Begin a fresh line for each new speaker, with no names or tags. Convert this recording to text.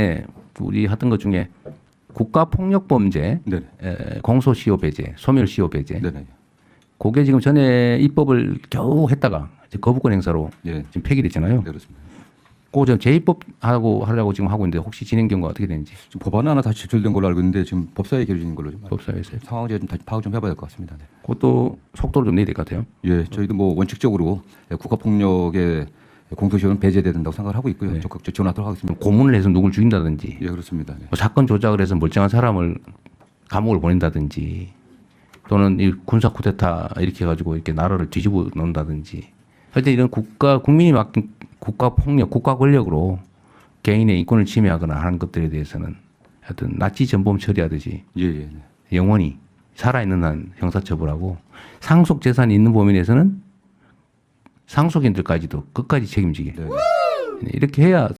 예, 우리 하던 것 중에 국가 폭력 범죄,
네.
에, 공소시효 배제, 소멸시효 배제.
네. 네.
그게 지금 전에 입법을 겨우 했다가 거부권 행사로
예.
지금 폐기됐잖아요.
네, 그렇습니다.
그거 좀 재입법하고 하려고 지금 하고 있는데 혹시 진행 경과 어떻게 되는지
지금 법안 하나 다시 제출된 걸로 알고 있는데 지금 법사위에 결정인 걸로 좀
법사위에서
상황 좀 다시 파악 좀 해봐야 될 것 같습니다. 네.
그것도 속도를 좀 내야 될 것 같아요.
예, 저희도 뭐 원칙적으로 국가폭력의 공소시효는 배제돼야 된다고 생각을 하고 있고요.
네.
적극 지원하도록 하겠습니다.
고문을 해서 누굴 죽인다든지
예, 그렇습니다. 네.
뭐 사건 조작을 해서 멀쩡한 사람을 감옥을 보낸다든지 또는 이 군사 쿠데타 이렇게 해가지고 이렇게 나라를 뒤집어 놓는다든지 하여튼 이런 국가 국민이 맡긴 국가 폭력, 국가 권력으로 개인의 인권을 침해하거나 하는 것들에 대해서는 하여튼 나치 전범 처리하듯이
예, 예. 네.
영원히 살아있는 한 형사처벌하고 상속 재산이 있는 범인에서는 상속인들까지도 끝까지 책임지게
네, 네.
이렇게 해야